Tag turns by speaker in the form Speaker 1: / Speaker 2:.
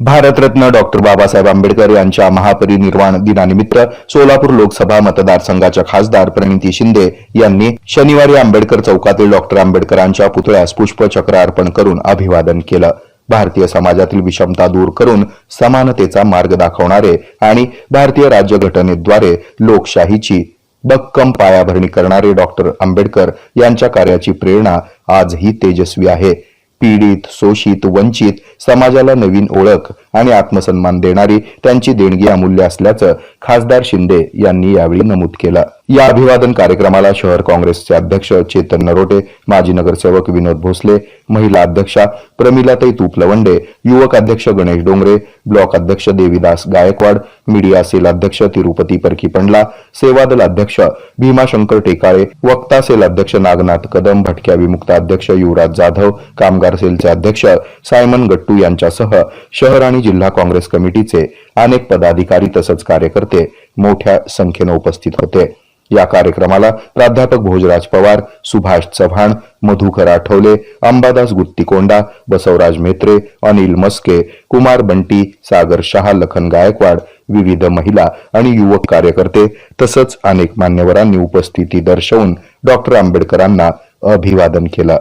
Speaker 1: Bharat Ratna doctor Babasaheb Ambedkar यांच्या महापरिनिर्वाण दिनानिमित्त सोलापूर लोकसभा मतदारसंघाच्या खासदार प्रणिती शिंदे यांनी शनिवारी आंबेडकर चौकातील डॉक्टर आंबेडकरांच्या पुतळ्यास पुष्पचक्र अर्पण करून अभिवादन केलं. भारतीय समाजातील विषमता दूर करून समानतेचा मार्ग दाखवणारे आणि भारतीय राज्यघटनेद्वारे लोकशाहीची भक्कम पायाभरणी करणारे डॉक्टर आंबेडकर यांच्या कार्याची प्रेरणा आजही तेजस्वी आहे. पीडित शोषित वंचित समाजाला नवीन ओळख आणि आत्मसन्मान देणारी त्यांची देणगी अमूल्य असल्याचं खासदार शिंदे यांनी यावेळी नमूद केलं. या अभिवादन कार्यक्रमाला शहर काँग्रेसचे अध्यक्ष चेतन नरोटे माजी नगरसेवक विनोद भोसले महिला अध्यक्षा प्रमिलाताई तुपलवंडे युवक अध्यक्ष गणेश डोंगरे ब्लॉक अध्यक्ष देवीदास गायकवाड मीडिया सेल अध्यक्ष तिरुपती परकी पंडला सेवादल अध्यक्ष भीमाशंकर टेकाळे वक्ता सेल अध्यक्ष नागनाथ कदम भटक्या विमुक्त अध्यक्ष युवराज जाधव कामगार सेलचे अध्यक्ष सायमन गट्टू यांच्यासह शहर आणि जिल्हा काँग्रेस कमिटीचे अनेक पदाधिकारी तसंच कार्यकर्ते मोठ्या संख्येनं उपस्थित होते. या कार्यक्रमाला प्राध्यापक भोजराज पवार सुभाष चव्हाण मधुकर आठवले अंबादास गुत्तीकोंडा बसवराज मेत्रे अनिल मस्के कुमार बंटी सागर शहा लखन गायकवाड विविध महिला आणि युवक कार्यकर्ते तसंच अनेक मान्यवरांनी उपस्थिती दर्शवून डॉक्टर आंबेडकरांना अभिवादन केलं.